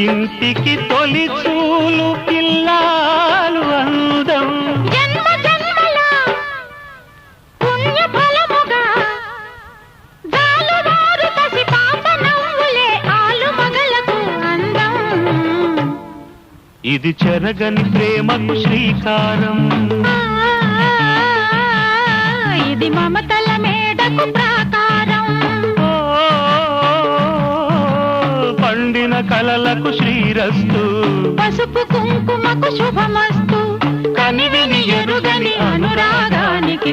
ఇంటికి తొలి చూలు పిల్లాలు అందం అందం ఇది చెరగని ప్రేమకు శ్రీకారం ఇది మమతల మేడకు కలలకు శ్రీరస్తు. పసుపు కుంకుమకు శుభమస్తు. కనివిని ఎరుగని అనురాగానికి